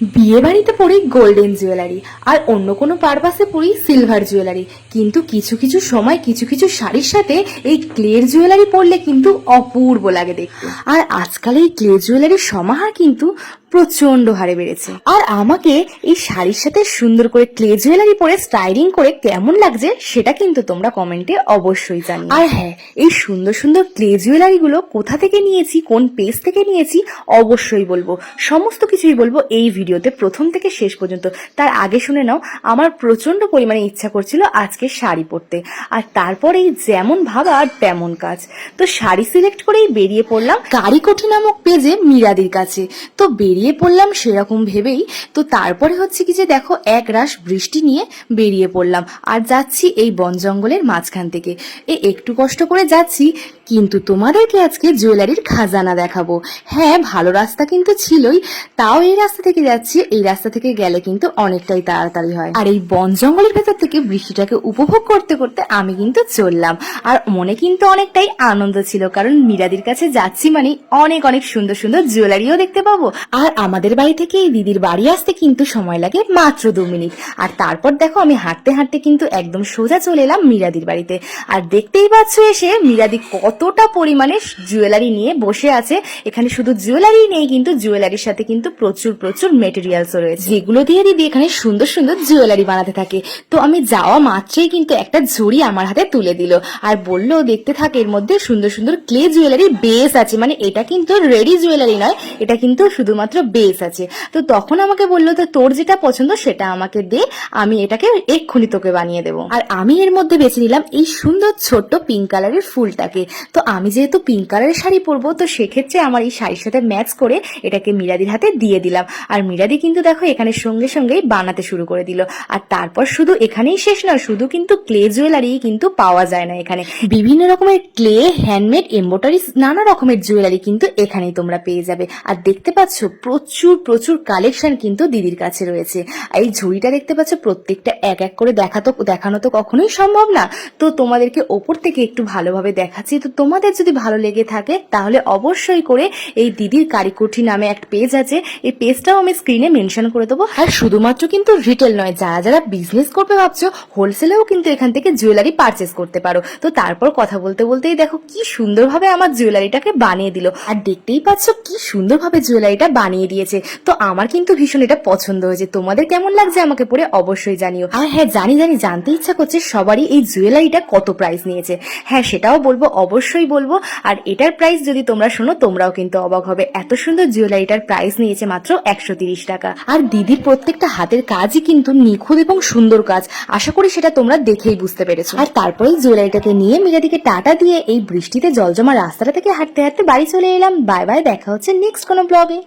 বিয়ে বাড়িতে পরি গোল্ডেন জুয়েলারি, আর অন্য কোনো পারপাসে পরি সিলভার জুয়েলারি। কিন্তু কিছু কিছু সময় কিছু কিছু শাড়ির সাথে এই ক্লের জুয়েলারি পরলে কিন্তু অপূর্ব লাগে দেখতে। আর আজকাল এই ক্লে জুয়েলারির সমাহার কিন্তু প্রচণ্ড হারে বেড়েছে। আর আমাকে এই শাড়ির সাথে সুন্দর করে ক্লে জুয়েলারি পরে স্টাইলিং করে কেমন লাগছে সেটা কিন্তু তোমরা কমেন্টে অবশ্যই জানি আর হ্যাঁ এই সুন্দর সুন্দর ক্লে জুয়েলারি গুলো কোথা থেকে নিয়েছি, কোন পেজ থেকে নিয়েছি, অবশ্যই বলব। সমস্ত কিছুই বলব এই ভিডিওতে প্রথম থেকে শেষ পর্যন্ত, তার আগে শুনে নাও, আমার প্রচণ্ড পরিমাণে ইচ্ছা করছিল আজকে শাড়ি পরতে। আর তারপরেই যেমন ভাবা আর তেমন কাজ। তো শাড়ি সিলেক্ট করেই বেরিয়ে পড়লাম কারিকঠি নামক পেজে মিরাদির কাছে। তো বেরিয়ে পড়লাম সেরকম ভেবেই, তো তারপরে হচ্ছে কি যে দেখো, এক রাশ বৃষ্টি নিয়ে বেরিয়ে পড়লাম। আর যাচ্ছি এই বন জঙ্গলের মাঝখান থেকে। এ একটু কষ্ট করে যাচ্ছি, কিন্তু তোমাদেরকে আজকে জুয়েলারির খাজানা দেখাবো। হ্যাঁ ভালো রাস্তা কিন্তু ছিলই, তাও এই রাস্তা থেকে যাচ্ছি। এই রাস্তা থেকে গেলে কিন্তু অনেকটাই তাড়াতাড়ি হয়। আর এই বন জঙ্গলের ভেতর থেকে বৃষ্টিটাকে উপভোগ করতে করতে আমি কিন্তু চললাম। আর মনে কিন্তু অনেকটাই আনন্দ ছিল, কারণ মিরাদির কাছে যাচ্ছি মানে অনেক অনেক সুন্দর সুন্দর জুয়েলারিও দেখতে পাবো। আর আমাদের বাড়ি থেকে এই দিদির বাড়ি আসতে কিন্তু সময় লাগে মাত্র দু মিনিট। আর তারপর দেখো, আমি হাঁটতে হাঁটতে কিন্তু একদম সোজা চলে এলাম মিরাদির বাড়িতে। আর দেখতেই পাচ্ছ এসে মিরাদি কতটা পরিমাণে জুয়েলারি নিয়ে বসে আছে। এখানে শুধু জুয়েলারি নেই, কিন্তু জুয়েলারির সাথে কিন্তু প্রচুর প্রচুর মেটেরিয়ালসও রয়েছে। যেগুলো দিয়ে দিদি এখানে সুন্দর সুন্দর জুয়েলারি বানাতে থাকে। তো আমি যাওয়া মাত্রই কিন্তু একটা ঝুড়ি আমার হাতে তুলে দিল। আর বলল, দেখতে থাকে, এর মধ্যে সুন্দর সুন্দর ক্লে জুয়েলারি বেস আছে। মানে এটা কিন্তু রেডি জুয়েলারি নয়, এটা কিন্তু শুধুমাত্র বেস আছে। তো তখন আমাকে বলল, তো তোর যেটা পছন্দ সেটা আমাকে দে, আমি এটাকে এক্ষুনি তোকে বানিয়ে দেবো। আর আমি এর মধ্যে বেছে নিলাম এই সুন্দর ছোট্ট পিঙ্ক কালারের ফুলটাকে। তো আমি যেহেতু পিঙ্ক কালারের শাড়ি পরবো, তো সেক্ষেত্রে আমার এই শাড়ির সাথে ম্যাচ করে এটাকে মিরাদির হাতে দিয়ে দিলাম। আর মিরাদি কিন্তু দেখো এখানে সঙ্গে সঙ্গেই বানাতে শুরু করে দিল। আর তারপর শুধু এখানেই শেষ নয় শুধু কিন্তু ক্লে জুয়েলারি কিন্তু পাওয়া যায় না এখানে। বিভিন্ন রকমের ক্লে হ্যান্ডমেড এম্বোটারি নানা রকমের জুয়েলারি কিন্তু এখানেই তোমরা পেয়ে যাবে। আর দেখতে পাচ্ছ, প্রচুর প্রচুর কালেকশন কিন্তু দিদির কাছে রয়েছে। এই ঝুড়িটা দেখতে পাচ্ছ, প্রত্যেকটা এক এক করে দেখা তো, দেখানো তো কখনোই সম্ভব না। তো তোমাদেরকে ওপর থেকে একটু ভালোভাবে দেখাচ্ছি। তো তোমাদের যদি ভালো লেগে থাকে, তাহলে অবশ্যই করে এই দিদির কারিকুঠি নামে একটা পেজ আছে। এই পেজটাও আমি স্ক্রিনে মেনশন করে দেবো। আর শুধুমাত্র কিন্তু রিটেল নয়, যারা যারা বিজনেস করবে ভাবছ হোলসেলেও কিন্তু এখান থেকে জুয়েলারি পারচেস করতে পারো। তো তারপর কথা বলতে বলতেই দেখো কি সুন্দরভাবে আমার জুয়েলারিটাকে বানিয়ে দিল। আর দেখতেই পাচ্ছ কি সুন্দরভাবে জুয়েলারিটা বানিয়ে দিয়েছে। তো আমার কিন্তু ভীষণ এটা পছন্দ হয়েছে। তোমাদের কেমন লাগছে আমাকে পরে অবশ্যই জানিও। আর হ্যাঁ জানি জানি, জানতে ইচ্ছা করছে সবারই এই জুয়েলারিটা কত প্রাইস নিয়েছে। হ্যাঁ সেটাও বলব, অবশ্যই বলব। আর এটার প্রাইস যদি তোমরা শোনো, তোমরাও কিন্তু অবাক হবে। এত সুন্দর জুয়েলারিটার প্রাইস নিয়েছে মাত্র একশো তিরিশ টাকা। আর দিদির প্রত্যেকটা হাতের কাজই কিন্তু নিখুঁত এবং সুন্দর কাজ। আশা করি সেটা তোমরা দেখেই বুঝতে পেরেছ। আর তারপরে জুয়েলারিটাকে নিয়ে মিরাদিকে টাটা দিয়ে এই বৃষ্টিতে জল জমা রাস্তাটা থেকে হাঁটতে হাঁটতে বাড়ি চলে এলাম। বাই বাই, দেখা হচ্ছে নেক্সট কোনো ব্লগে